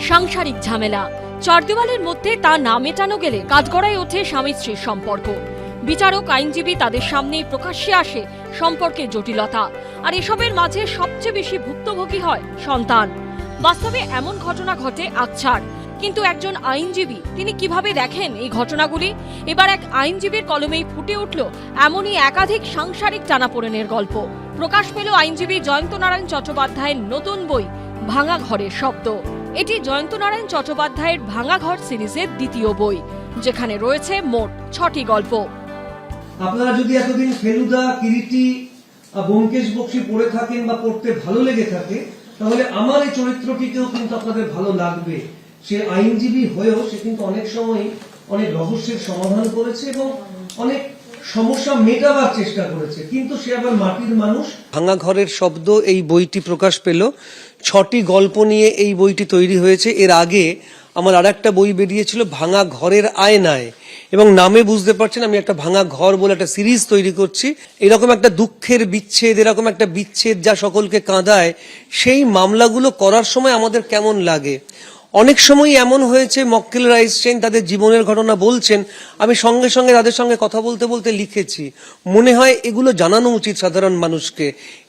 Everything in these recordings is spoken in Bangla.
সাংসারিক ঝামেলা। চারদেওয়ালের মধ্যে তা না মেটানো গেলে কাঠগড়ায় ওঠে স্বামী স্ত্রীর সম্পর্ক। বিচারক, আইনজীবী তাদের সামনেই প্রকাশ্যে আসে সম্পর্কের জটিলতা। আর এসবের মাঝে সবচেয়ে বেশি ভুক্তভোগী হয় সন্তান। বাস্তবে এমন ঘটনা ঘটে আকছাড় কিন্তু একজন আইনজীবী, তিনি কীভাবে দেখেন এই ঘটনাগুলি? এবার এক আইনজীবীর কলমেই ফুটে উঠল এমনই একাধিক সাংসারিক টানাপোড়েনের গল্প। প্রকাশ পেল আইনজীবী জয়ন্ত নারায়ণ চট্টোপাধ্যায়ের নতুন বই, ভাঙা ঘরের শব্দ। এটি জয়ন্ত নারায়ণ চট্টোপাধ্যায়ের ভাঙা ঘর সিরিজের দ্বিতীয় বই, যেখানে রয়েছে মোট ছটি গল্প। আপনারা যদি এতদিন ফেলুদা, কিরিটি ব্যোমকেশ বক্সি পড়ে থাকেন বা পড়তে ভালো লেগে থাকে, তাহলে আমার এই চরিত্রটিকেও কিন্তু আপনাদের ভালো লাগবে। সে আইনজীবী হয়েও সে কিন্তু অনেক সময় অনেক রহস্যের সমাধান করেছে এবং অনেক ভাঙা ঘরের শব্দ এই বইটি প্রকাশ পেল। ছটি গল্প নিয়ে এই বইটি তৈরি হয়েছে। এর আগে আমার আর একটা বই বেরিয়েছিল, ভাঙা ঘরের আয়নায়। এবং নামে বুঝতে পারছেন, আমি একটা ভাঙা ঘর বলে একটা সিরিজ তৈরি করছি। এরকম একটা দুঃখের বিচ্ছেদ, এরকম একটা বিচ্ছেদ যা সকলকে কাঁদায়, সেই মামলাগুলো করার সময় আমাদের কেমন লাগে? অনেক সময় এমন হয়েছে মক্কেলরা এসছেন, তাদের জীবনের ঘটনা বলছেন। আমি সঙ্গে সঙ্গে তাদের সঙ্গে কথা বলতে বলতে লিখেছি। মনে হয় এগুলো জানানো উচিত সাধারণ মানুষকে।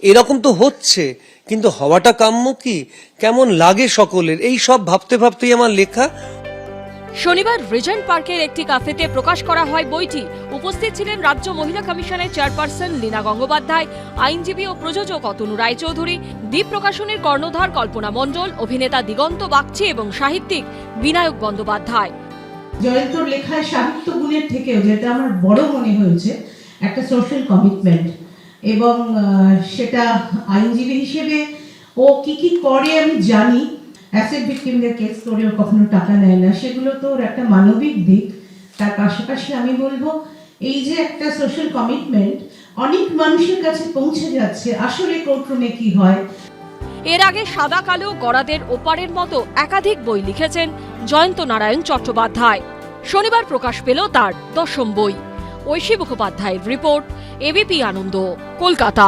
এরকম তো হচ্ছে, কিন্তু হওয়াটা কাম্য কি? কেমন লাগে সকলের? এই সব ভাবতে ভাবতেই আমার লেখা শনিবার রিজেন্ট পার্কের একটি কাফেতে প্রকাশ করা হয় বইটি। উপস্থিত ছিলেন রাজ্য মহিলা কমিশনের চেয়ারপারসন লীনা গঙ্গোপাধ্যায়, আইনজীবী ও প্রযোজক অতনু রায়চৌধুরী দ্বীপ প্রকাশনের কর্ণধার কল্পনা মণ্ডল, অভিনেতা দিগন্ত বাগচি এবং সাহিত্যিক বিনায়ক বন্দ্যোপাধ্যায়। জয়ন্তর লেখায় সাহিত্য গুণের থেকেও, যেটা আমার বড় মনে হয়েছে, একটা সোশ্যাল কমিটমেন্ট এবং সেটা আইনজীবী হিসেবে ও কি কি করে আমি জানি ভিক্টিমদের কেস করেও কখনো টাকা নেয় না। সেগুলো তো ওর একটা মানবিক দিক। তার পাশাপাশি আমি বলব, এই যে একটা সোশ্যাল কমিটমেন্ট অনেক মানুষের কাছে পৌঁছে যাচ্ছে। আসলে কোর্টরুমে কি হয়? এর আগে সাদা, কালো গড়াদের ওপারের মতো একাধিক বই লিখেছেন জয়ন্ত নারায়ণ চট্টোপাধ্যায়। শনিবার প্রকাশ পেল তার দশম বই। ঐশী মুখোপাধ্যায়ের রিপোর্ট এবিপি আনন্দ, কলকাতা।